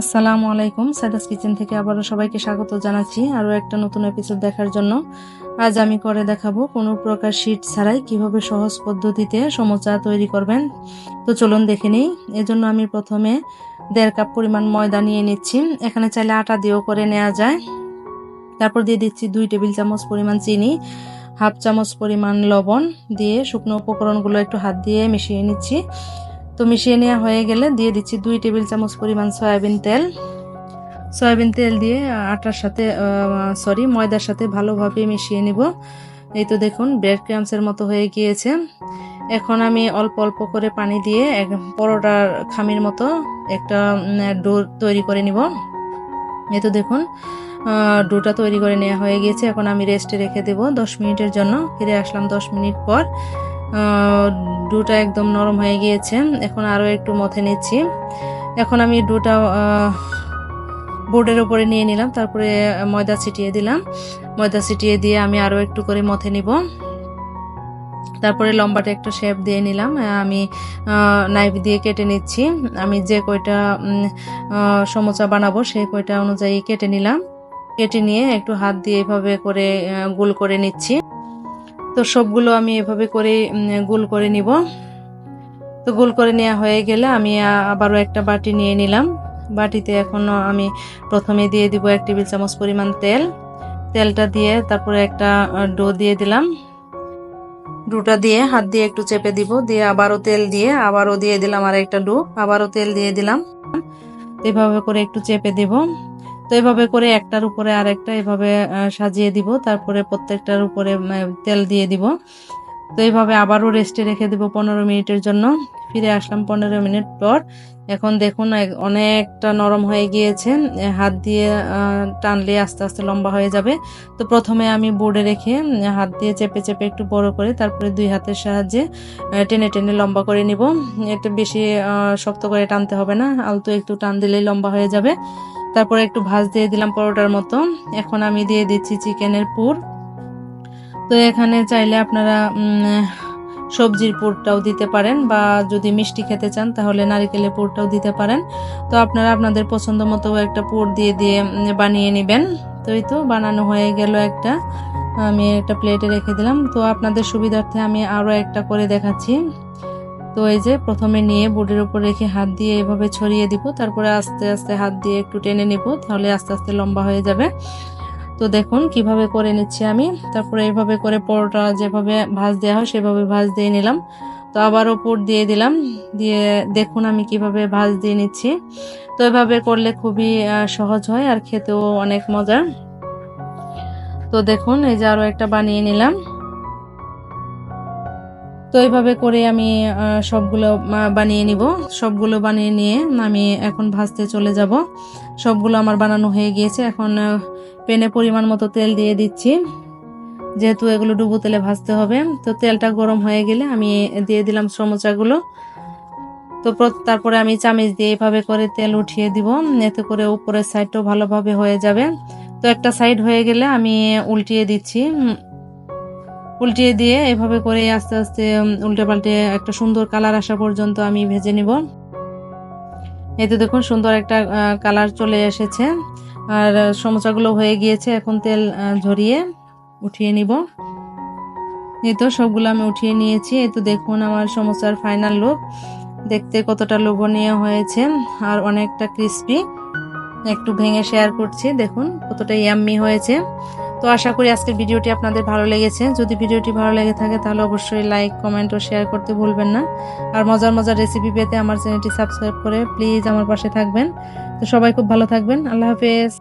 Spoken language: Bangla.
আসসালামু আলাইকুম। সাদাস কিচেন থেকে আবারও সবাইকে স্বাগত জানাচ্ছি আরও একটা নতুন এপিসোড দেখার জন্য। আজ আমি করে দেখাবো কোনো প্রকার শীট ছাড়াই কীভাবে সহজ পদ্ধতিতে সমোচা তৈরি করবেন। তো চলুন দেখে নিই। এজন্য আমি প্রথমে দেড় কাপ পরিমাণ ময়দা নিয়ে নিচ্ছি। এখানে চাইলে আটা দিয়েও করে নেওয়া যায়। তারপর দিয়ে দিচ্ছি দুই টেবিল চামচ পরিমাণ চিনি, হাফ চামচ পরিমাণ লবণ দিয়ে শুকনো উপকরণগুলো একটু হাত দিয়ে মিশিয়ে নিচ্ছি। তো মিশিয়ে নেওয়া হয়ে গেলে দিয়ে দিচ্ছি দুই টেবিল চামচ পরিমাণ সয়াবিন তেল। সয়াবিন তেল দিয়ে আটার সাথে সরি ময়দার সাথে ভালোভাবে মিশিয়ে নিব। এই তো দেখুন, ব্রেড ক্রামসের মতো হয়ে গিয়েছে। এখন আমি অল্প অল্প করে পানি দিয়ে এক পরোটার খামির মতো একটা ডো তৈরি করে নিব। এই তো দেখুন ডোটা তৈরি করে নেওয়া হয়ে গিয়েছে। এখন আমি রেস্টে রেখে দেব দশ মিনিটের জন্য। ফিরে আসলাম দশ মিনিট পর। ডোটা একদম নরম হয়ে গিয়েছে। এখন আরও একটু মথে নিচ্ছি। এখন আমি ডোটা বোর্ডের উপরে নিয়ে নিলাম, তারপরে ময়দা ছিটিয়ে দিলাম। ময়দা ছিটিয়ে দিয়ে আমি আরও একটু করে মথে নিব। তারপরে লম্বাটা একটু শেপ দিয়ে নিলাম। আমি নাইফ দিয়ে কেটে নিচ্ছি। আমি যে কয়টা সমোচা বানাবো সেই কয়টা অনুযায়ী কেটে নিলাম। কেটে নিয়ে একটু হাত দিয়ে এভাবে করে গোল করে নিচ্ছি। তো সবগুলো আমি এভাবে করে গোল করে নিব। তো গোল করে নেওয়া হয়ে গেলে আমি আবারও একটা বাটি নিয়ে নিলাম। বাটিতে এখন আমি প্রথমে দিয়ে দিব এক টেবিল চামচ পরিমাণ তেল। তেলটা দিয়ে তারপরে একটা ডো দিয়ে দিলাম। ডোটা দিয়ে হাত দিয়ে একটু চেপে দিব, দিয়ে আবারও তেল দিয়ে আবারও দিয়ে দিলাম আর একটা ডো। আবারও তেল দিয়ে দিলাম। এভাবে করে একটু চেপে দিব। তো এভাবে করে একটার উপরে আরেকটা এভাবে সাজিয়ে দিব। তারপরে প্রত্যেকটার উপরে তেল দিয়ে দিব। তো এইভাবে আবারও রেস্টে রেখে দেবো পনেরো মিনিটের জন্য। ফিরে আসলাম পনেরো মিনিট পর। এখন দেখুন অনেকটা নরম হয়ে গিয়েছে। হাত দিয়ে টানলে আস্তে আস্তে লম্বা হয়ে যাবে। তো প্রথমে আমি বোর্ডে রেখে হাত দিয়ে চেপে চেপে একটু বড় করে তারপরে দুই হাতের সাহায্যে টেনে টেনে লম্বা করে নিব। একটু বেশি শক্ত করে টানতে হবে না। আলতো একটু টান দিলেই লম্বা হয়ে যাবে। তারপরে একটু ভাজ দিয়ে দিলাম পরোটার মতো। এখন আমি দিয়ে দিচ্ছি চিকেনের পুর। তো এখানে চাইলে আপনারা সবজির পুরটাও দিতে পারেন বা যদি মিষ্টি খেতে চান তাহলে নারিকেলের পুরটাও দিতে পারেন। তো আপনারা আপনাদের পছন্দ মতো একটা পুর দিয়ে দিয়ে বানিয়ে নেবেন। তো এই তো বানানো হয়ে গেল একটা। আমি একটা প্লেটে রেখে দিলাম। তো আপনাদের সুবিধার্থে আমি আরও একটা করে দেখাচ্ছি। তো এই যে প্রথমে নিয়ে বোর্ডের উপর রেখে হাত দিয়ে এভাবে ছড়িয়ে দিব, তারপরে আস্তে আস্তে হাত দিয়ে একটু টেনে নিব, তাহলে আস্তে আস্তে লম্বা হয়ে যাবে। তো দেখুন কীভাবে করে নিচ্ছি আমি, তারপরে এইভাবে করে পরোটা যেভাবে ভাজ দেওয়া হয় সেভাবে ভাজ দিয়ে নিলাম। তো আবার ওপর দিয়ে দিলাম, দিয়ে দেখুন আমি কীভাবে ভাজ দিয়ে নিচ্ছি। তো এভাবে করলে খুবই সহজ হয় আর খেতেও অনেক মজার। তো দেখুন এই যে আরও একটা বানিয়ে নিলাম। তো এইভাবে করে আমি সবগুলো বানিয়ে নিব। সবগুলো বানিয়ে নিয়ে আমি এখন ভাজতে চলে যাব। সবগুলো আমার বানানো হয়ে গিয়েছে। এখন পেনে পরিমাণ মতো তেল দিয়ে দিচ্ছি। যেহেতু এগুলো ডুবো তেলে ভাজতে হবে, তো তেলটা গরম হয়ে গেলে আমি দিয়ে দিলাম সমোচাগুলো। তো তারপরে আমি চামিচ দিয়ে এভাবে করে তেল উঠিয়ে দিব। এতে করে উপরের সাইডটাও ভালোভাবে হয়ে যাবে। তো একটা সাইড হয়ে গেলে আমি উল্টিয়ে দিচ্ছি। উল্টিয়ে দিয়ে এভাবে করে আস্তে আস্তে উল্টে পাল্টে একটা সুন্দর কালার আসা পর্যন্ত আমি ভেজে নিব। এতে দেখুন, সুন্দর একটা কালার চলে এসেছে। আর সমোসাগুলো হয়ে গিয়েছে, এখন তেল ঝরিয়ে উঠিয়ে নিব। এই তো সবগুলো আমি উঠিয়ে নিয়েছি। এই তো দেখুন আমার সমোসার ফাইনাল লুক। দেখতে কতটা লোভনীয় হয়েছে আর অনেকটা ক্রিস্পি। একটু ভেঙে শেয়ার করছি, দেখুন কতটা ইয়াম্মি হয়েছে। তো আশা করি আজকের ভিডিওটি আপনাদের ভালো লেগেছে। যদি ভিডিওটি ভালো লেগে থাকে তাহলে অবশ্যই লাইক কমেন্ট ও শেয়ার করতে ভুলবেন না। আর মজার মজার রেসিপি পেতে আমার চ্যানেলটি সাবস্ক্রাইব করে প্লিজ আমার পাশে থাকবেন। তো সবাই খুব ভালো থাকবেন। আল্লাহ হাফেজ।